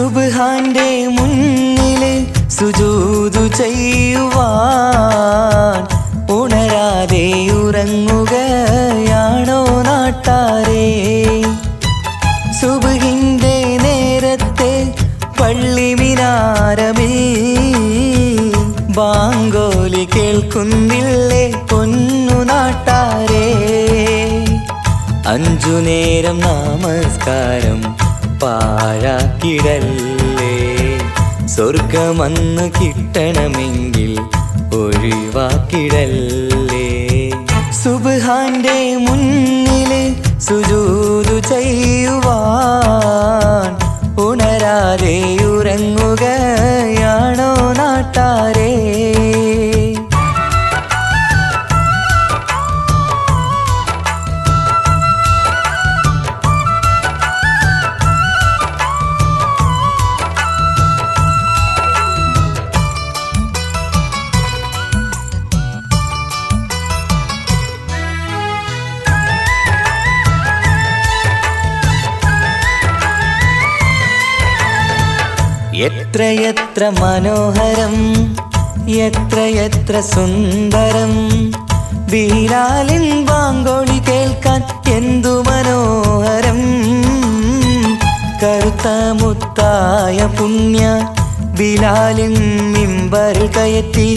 സുബ്ഹാന്റെ മുന്നിലെ സുജൂതു ചെയ്യുവാൻ ഉണരാതെ ഉറങ്ങുകയാണോ നാട്ടാരേ? സുബഹിന്റെ നേരത്തെ പള്ളി മിനാരമേ ബാങ്കോലി കേൾക്കുന്നില്ലേ പൊന്നു നാട്ടാരേ? അഞ്ചു നേരം നമസ്കാരം പാഴാക്കിടല്ലേ? സ്വർഗമന്ന് കിട്ടണമെങ്കിൽ ഒഴിവാക്കിടല്ലേ? സുബാന്റെ മുന്നിൽ എത്രയെത്ര മനോഹരം എത്രയെത്ര സുന്ദരം. ബീലാലിൻ വാങ്കോളി കേൾക്കാൻ എന്തു മനോഹരം. കറുത്ത മുത്തായ പുണ്യ ബിലാലിൻ മിമ്പറിൽ കയറ്റി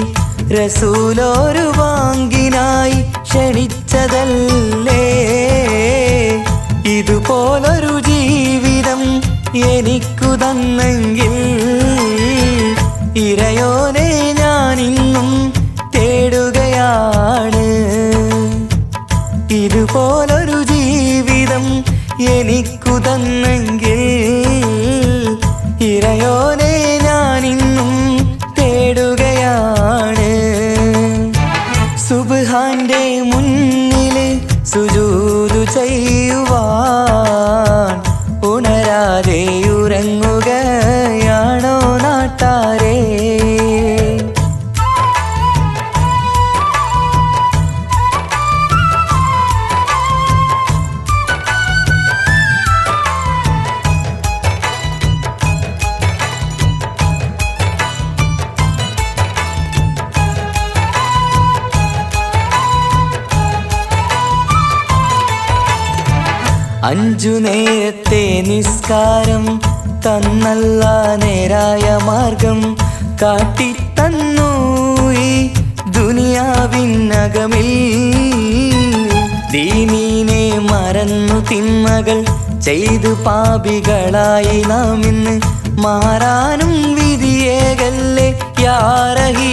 റസൂലോരു വാങ്കിനായി ക്ഷണിച്ചതല്ലേ. ഇതുപോലൊരു ജീവിതം എനിക്കു തന്നെങ്കിൽ ഇതുപോലൊരു ജീവിതം എനിക്കു തന്നെങ്കിൽ ഇരയോനെ ഞാനിന്നും തേടുകയാണ്. സുബാന്റെ മുന്നിൽ സുജൂതു ചെയ്യുവാൻ ഉണരാതെ അഞ്ചു നേരത്തെ നിസ്കാരം തന്നല്ല നേരായ മാർഗം കാട്ടിത്തന്നു ഈ ദുനിയാവിനകമിൽ. ദീനീനെ മറന്നു തിന്മകൾ ചെയ്തു പാപികളായി നാം ഇന്ന് മാറാനും വിധിയേകല്ലേ യാറഹീമല്ല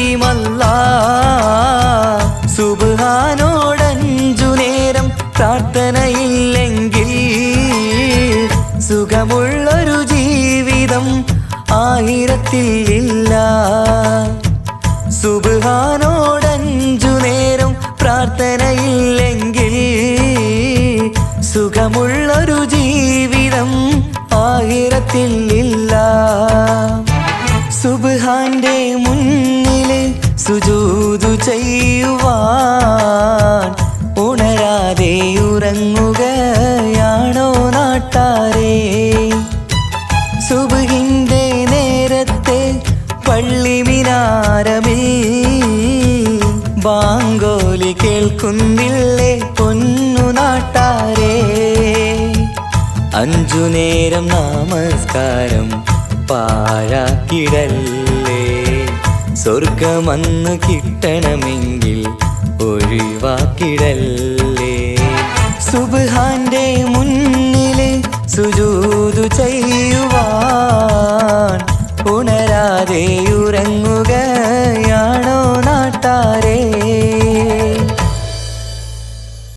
സുഖമുള്ളൊരു ജീവിതം ആയിരത്തിൽ ഇല്ല. സുബാനോടഞ്ചു നേരം പ്രാർത്ഥനയില്ലെങ്കിൽ സുഖമുള്ളൊരു ജീവിതം ആയിരത്തിൽ ഇല്ല. സുബ്ഹാന്റെ മുന്നിൽ സുജൂതു ചെയ്യുവാൻ ഉണരാതെ ഉറങ്ങുകയാണോ നാട്ടാരേ സുബുഹിന്റെ നേരത്തെ പള്ളി മിനാരമേ. ബാങ്കോലി കേൾക്കുന്നില്ലേ പൊന്നു നാട്ടാരേ. അഞ്ചു നേരം നമസ്കാരം പാഴാക്കിടല്ലേ. സ്വർഗമന്ന് കിട്ടണമെങ്കിൽ ഒഴിവാക്കിടല്ലേ. സുജൂതു ചെയ്യുവാൻ ഉണരാതെ